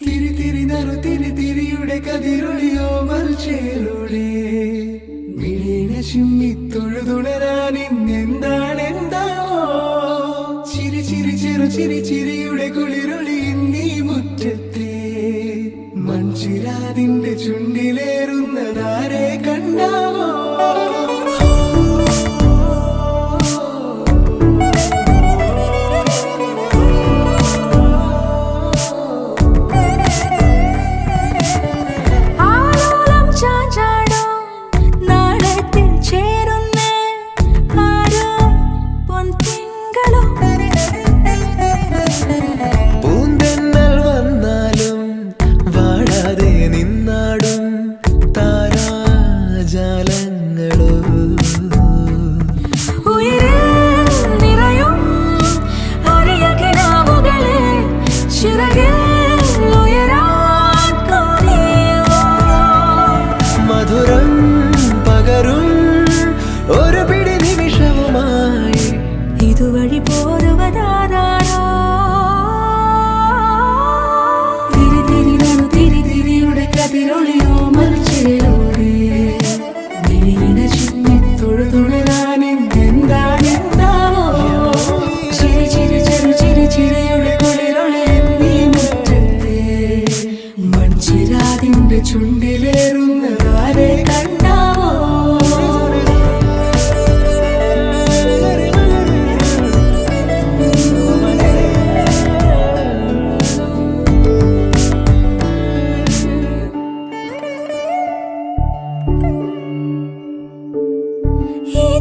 തിരി തിരി നറു തിരി തിരിയുടെ കതിരൊളിയോ മൽച്ചേലൂടെ മിഴീന ചിമ്മി തൊഴുതുണരാൻ ഇന്നെന്താണ് എന്താണോ ചിരി ചിരി ചെറു ചിരി ചിരിയുടെ കുളിരൊളി നീ മുറ്റത്തെ. മൺചിരാതിന്റെ ചുണ്ടിലേറുന്നതാരെ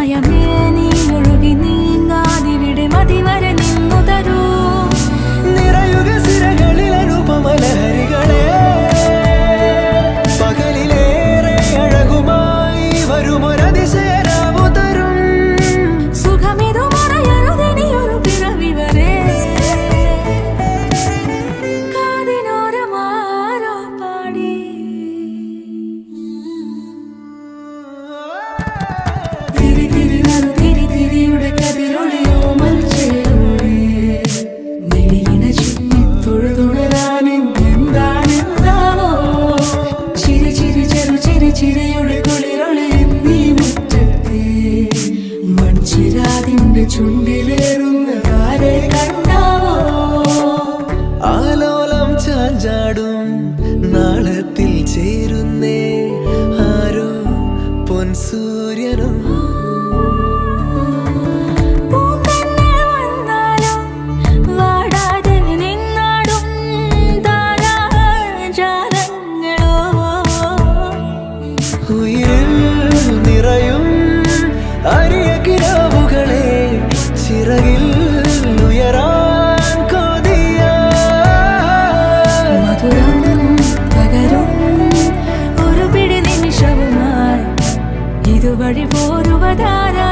സമയമേ നീ ഒഴുകി നീങ്ങാതിവിടെ മതിവരെ ചുണ്ടിലേറുന്നതാരെ കണ്ടാവോ? ആലോലം ചാഞ്ചാടും നാളത്തിൽ ചേരുന്നേ. ആരോ പൊൻസൂര്യനും? പൂന്തന്നെ இது வழி போருவதாரா